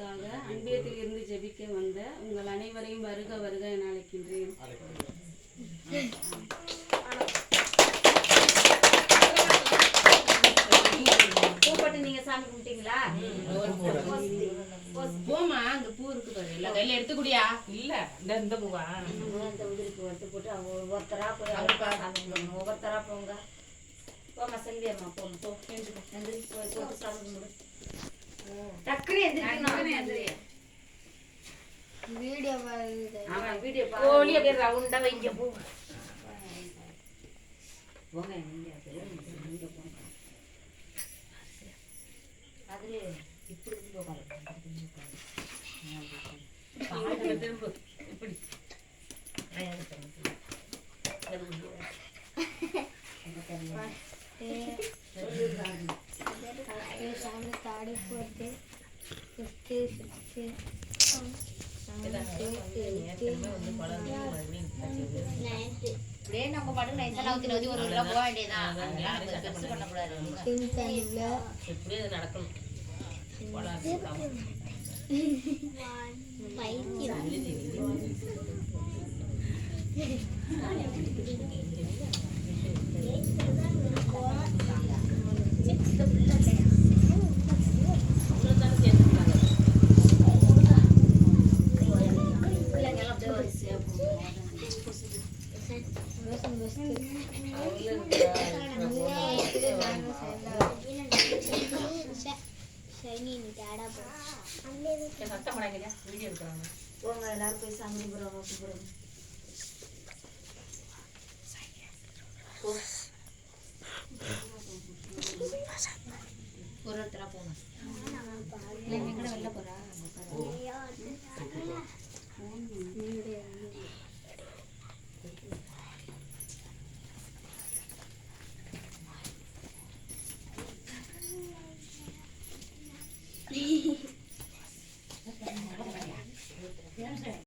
குடும்பத்திற்காக அன்பியத்தில் இருந்து ஜெபிக்க வந்த உங்கள் அனைவரையும் வருக வருக என அழைக்கின்றேன். நீங்க சாமி கும்பிட்டீங்களா? போமா அங்க பூ இருக்கு பாரு. இல்ல கையில எடுத்துக்கூடியா? இல்ல இந்த இந்த பூவா? இந்த உதிரிக்கு வட்டு போட்டு அவங்க ஒவ்வொருத்தரா போய் ஒவ்வொருத்தரா போங்க. போமா செல்வி அம்மா போங்க போ எந்திரி போய் போட்டு சாமி கும்பிடு. டக்குனு எந்திரிக்கணும். வீடியோ ஆமா வீடியோ கோழி அப்படியே ரவுண்டா வைங்க பூ. போங்க இங்க இங்க போங்க. அதுல இப்படி திரும்ப இப்படியே நம்ம பாட்டுக்கு நைஸா நவுத்தி நவுத்தி ஒரு போக வேண்டியதான் பண்ணக்கூடாது பிங்க் தண்ணியில் எப்படி அது நடக்கணும் போங்க எல்லாரும் போய் சாமி கும்பிடுறோம் கும்பிடுறோம் ஒரு ஒருத்தரா போங்க வெளில போறா?